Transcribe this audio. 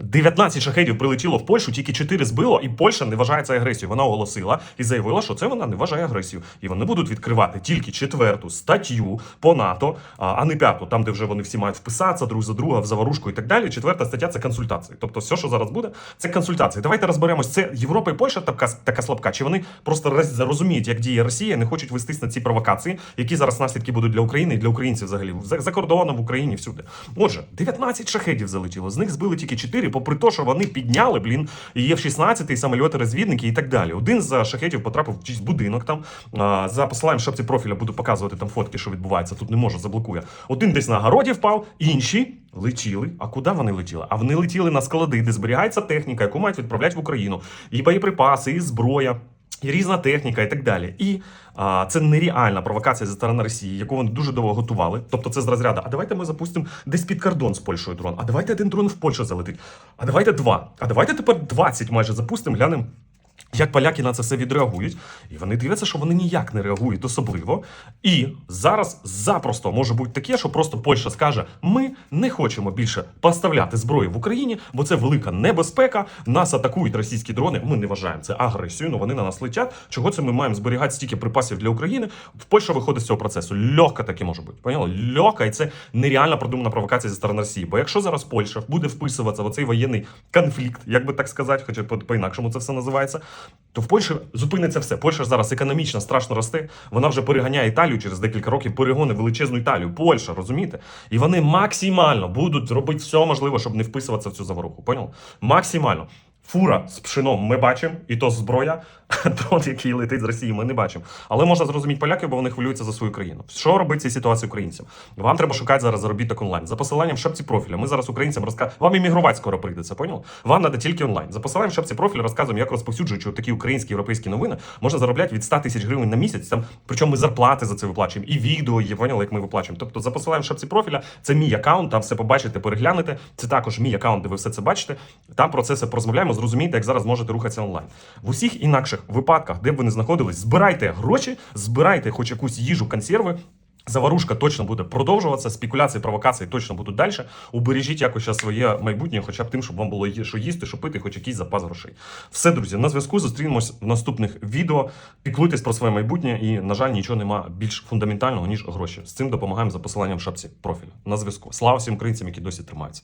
19 шахедів прилетіло в Польщу, тільки 4 збило, і Польща не вважає це агресією. Вона оголосила і заявила, що це вона не вважає агресією. І вони будуть відкривати тільки четверту статтю по НАТО, а не п'яту, там, де вже вони всі мають вписатися друг за друга в заварушку і так далі. Четверта стаття це консультації. Тобто, все, що зараз буде, це консультації. Давайте розберемось. Це Європа і Польща така, така слабка, чи вони просто роз- розуміють, як діє Росія, не хочуть вестись на ці провокації, які зараз наслідки будуть для України і для українців взагалі за, за кордоном в Україні всюди. Отже, 19 шахедів залетіло. З них збили тільки 4, попри те, що вони підняли, блін, є в 16 і самольоти розвідники і так далі. Один з шахетів потрапив в чийсь будинок там. За посиланням шапці профіля буду показувати там фотки, що відбувається. Тут не можу, заблокує. Один десь на городі впав, інші летіли. А куди вони летіли? А вони летіли на склади, де зберігається техніка, яку мають відправляти в Україну. І боєприпаси, і зброя. І різна техніка, і так далі. І а, це нереальна провокація зі сторони Росії, яку вони дуже довго готували. Тобто, це з розряду. А давайте ми запустимо десь під кордон з Польщею дрон. А давайте один дрон в Польщу залетить. А давайте два. А давайте тепер 20 майже запустимо, глянемо. Як поляки на це все відреагують, і вони дивляться, що вони ніяк не реагують особливо. І зараз запросто може бути таке, що просто Польща скаже: ми не хочемо більше поставляти зброю в Україні, бо це велика небезпека. Нас атакують російські дрони. Ми не вважаємо це агресією, але вони на нас летять. Чого це ми маємо зберігати стільки припасів для України? В Польща виходить з цього процесу. Легко таке може бути. Поняли? Легко, і це нереально продумана провокація зі сторони Росії. Бо якщо зараз Польща буде вписуватися в оцей воєнний конфлікт, як би так сказати, хоча по-інакшому це все називається, то в Польщі зупиниться все. Польща зараз економічно страшно росте. Вона вже переганяє Італію через декілька років, перегони величезну Італію. Польща, розумієте? І вони максимально будуть робити все можливе, щоб не вписуватися в цю заворуху. Понял? Максимально. Фура з пшеном ми бачимо, і то зброя, дрон, який летить з Росії, ми не бачимо. Але можна зрозуміти поляків, бо вони хвилюються за свою країну. Що робити в цій ситуації українцям? Вам треба шукати зараз заробіток онлайн. За посиланням в шапці профіля. Ми зараз українцям розказуємо. Вам іммігрувати скоро прийдеться, понял? Вам треба тільки онлайн. За посиланням в шапці профіля розказуємо, як розповсюджуючи такі українські європейські новини, можна заробляти від 100 тисяч гривень на місяць. Там причому ми зарплати за це виплачуємо, і відео є, поняли, як ми виплачуємо. Тобто за посиланням в шапці профіля це мій аккаунт, там все побачите, переглянете. Це також мій аккаунт, де ви все це бачите. Там про це все порозмовляємо, зрозумієте, як зараз можете рухатися онлайн. В усіх інакших випадках, де б ви не знаходились, збирайте гроші, збирайте хоч якусь їжу, консерви. Заварушка точно буде продовжуватися, спекуляції, провокації точно будуть далі. Убережіть якось своє майбутнє, хоча б тим, щоб вам було що їсти, що пити, хоч якийсь запас грошей. Все, друзі, на зв'язку зустрінемось в наступних відео. Піклуйтесь про своє майбутнє, і, на жаль, нічого нема більш фундаментального, ніж гроші. З цим допомагаємо за посиланням в шапці профілю. На зв'язку. Слава всім українцям, які досі тримаються.